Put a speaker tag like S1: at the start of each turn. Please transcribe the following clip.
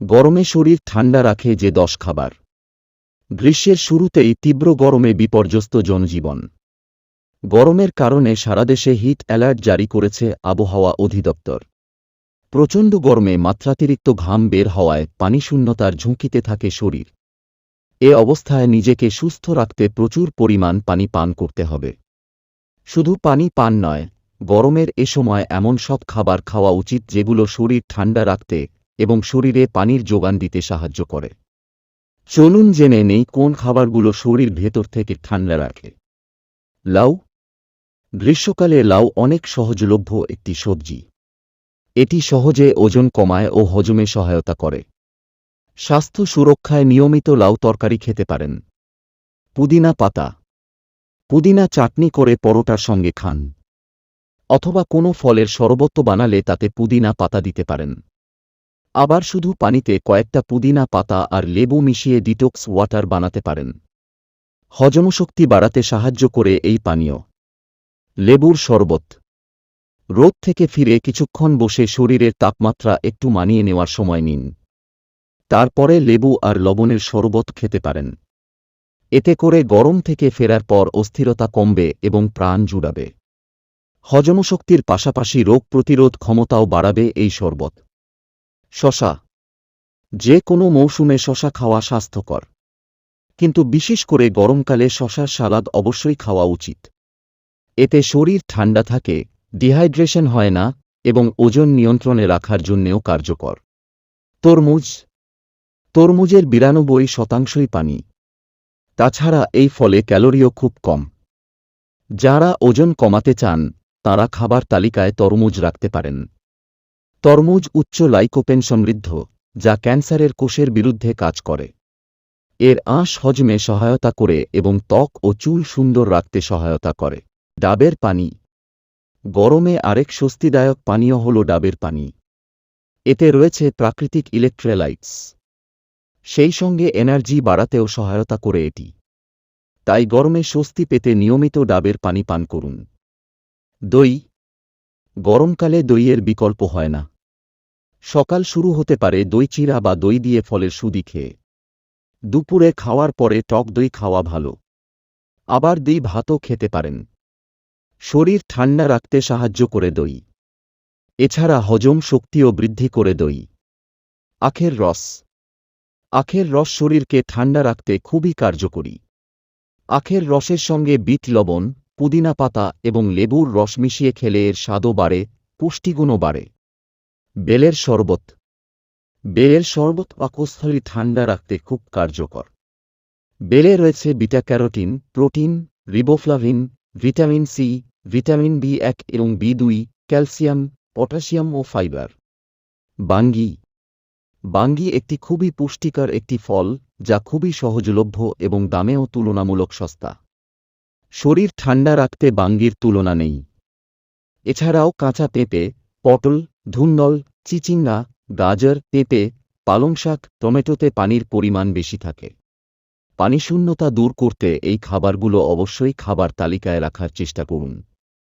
S1: গরমে শরীর ঠান্ডা রাখে যে দশ খাবার। গ্রীষ্মের শুরুতেই তীব্র গরমে বিপর্যস্ত জনজীবন। গরমের কারণে সারা দেশে হিট অ্যালার্ট জারি করেছে আবহাওয়া অধিদপ্তর। প্রচণ্ড গরমে মাত্রাতিরিক্ত ঘাম বের হওয়ায় পানিশূন্যতার ঝুঁকিতে থাকে শরীর। এ অবস্থায় নিজেকে সুস্থ রাখতে প্রচুর পরিমাণ পানি পান করতে হবে। শুধু পানি পান নয়, গরমের এ সময় এমন সব খাবার খাওয়া উচিত যেগুলো শরীর ঠান্ডা রাখতে এবং শরীরে পানির যোগান দিতে সাহায্য করে। চলুন জেনে নেই কোন খাবারগুলো শরীর ভেতর থেকে ঠান্ডা রাখে। লাউ। গ্রীষ্মকালে লাউ অনেক সহজলভ্য একটি সবজি। এটি সহজে ওজন কমায় ও হজমে সহায়তা করে। স্বাস্থ্য সুরক্ষায় নিয়মিত লাউ তরকারি খেতে পারেন। পুদিনা পাতা। পুদিনা চাটনি করে পরোটার সঙ্গে খান। অথবা কোনো ফলের শরবত বানালে তাতে পুদিনা পাতা দিতে পারেন। আবার শুধু পানিতে কয়েকটা পুদিনা পাতা আর লেবু মিশিয়ে ডিটক্স ওয়াটার বানাতে পারেন। হজমশক্তি বাড়াতে সাহায্য করে এই পানীয়। লেবুর শরবত। রোদ থেকে ফিরে কিছুক্ষণ বসে শরীরের তাপমাত্রা একটু মানিয়ে নেওয়ার সময় নিন। তারপরে লেবু আর লবণের শরবত খেতে পারেন। এতে করে গরম থেকে ফেরার পর অস্থিরতা কমবে এবং প্রাণ জুড়াবে। হজমশক্তির পাশাপাশি রোগ প্রতিরোধ ক্ষমতাও বাড়াবে এই শরবত। শশা। যে কোনো মৌসুমে শশা খাওয়া স্বাস্থ্যকর। কিন্তু বিশেষ করে গরমকালে শশার সালাদ অবশ্যই খাওয়া উচিত। এতে শরীর ঠান্ডা থাকে, ডিহাইড্রেশন হয় না, এবং ওজন নিয়ন্ত্রণে রাখার জন্যেও কার্যকর। তরমুজ। তরমুজের বিরানব্বই শতাংশই পানি। তাছাড়া এই ফলে ক্যালোরিও খুব কম। যারা ওজন কমাতে চান, তারা খাবার তালিকায় তরমুজ রাখতে পারেন। তরমুজ উচ্চ লাইকোপেন সমৃদ্ধ, যা ক্যান্সারের কোষের বিরুদ্ধে কাজ করে। এর আঁশ হজমে সহায়তা করে এবং ত্বক ও চুল সুন্দর রাখতে সহায়তা করে। ডাবের পানি। গরমে আরেক স্বস্তিদায়ক পানীয় হল ডাবের পানি। এতে রয়েছে প্রাকৃতিক ইলেকট্রেলাইটস। সেই সঙ্গে এনার্জি বাড়াতেও সহায়তা করে এটি। তাই গরমে স্বস্তি পেতে নিয়মিত ডাবের পানি পান করুন। দই। গরমকালে দইয়ের বিকল্প হয় না। সকাল শুরু হতে পারে দই চিরা বা দই দিয়ে ফলের সুদি খেয়ে। দুপুরে খাওয়ার পরে টক দই খাওয়া ভালো। আবার দই ভাতও খেতে পারেন। শরীর ঠান্ডা রাখতে সাহায্য করে দই। এছাড়া হজম শক্তিও বৃদ্ধি করে দই। আখের রস। আখের রস শরীরকে ঠান্ডা রাখতে খুবই কার্যকরী। আখের রসের সঙ্গে বিট লবণ, পুদিনা পাতা এবং লেবুর রস মিশিয়ে খেলে এর স্বাদও বাড়ে, পুষ্টিগুণও বাড়ে। বেলের শরবত। বেলের শরবত পাকস্থলী ঠান্ডা রাখতে খুব কার্যকর। বেলে রয়েছে beta carotene, protein, riboflavin, vitamin C, vitamin B এক এবং বি দুই, ক্যালসিয়াম, পটাশিয়াম ও ফাইবার। বাঙ্গি। বাঙ্গি একটি খুবই পুষ্টিকর একটি ফল যা খুবই সহজলভ্য এবং দামেও তুলনামূলক সস্তা। শরীর ঠান্ডা রাখতে বাঙ্গির তুলনা নেই। এছাড়াও কাঁচা পেঁপে, পটল ধুন্দল চিচিঙ্গা, গাজর পেঁপে পালং শাক, টমেটোতে পানির পরিমাণ বেশি থাকে। পানিশূন্যতা দূর করতে এই খাবারগুলো অবশ্যই খাবার তালিকায় রাখার চেষ্টা করুন।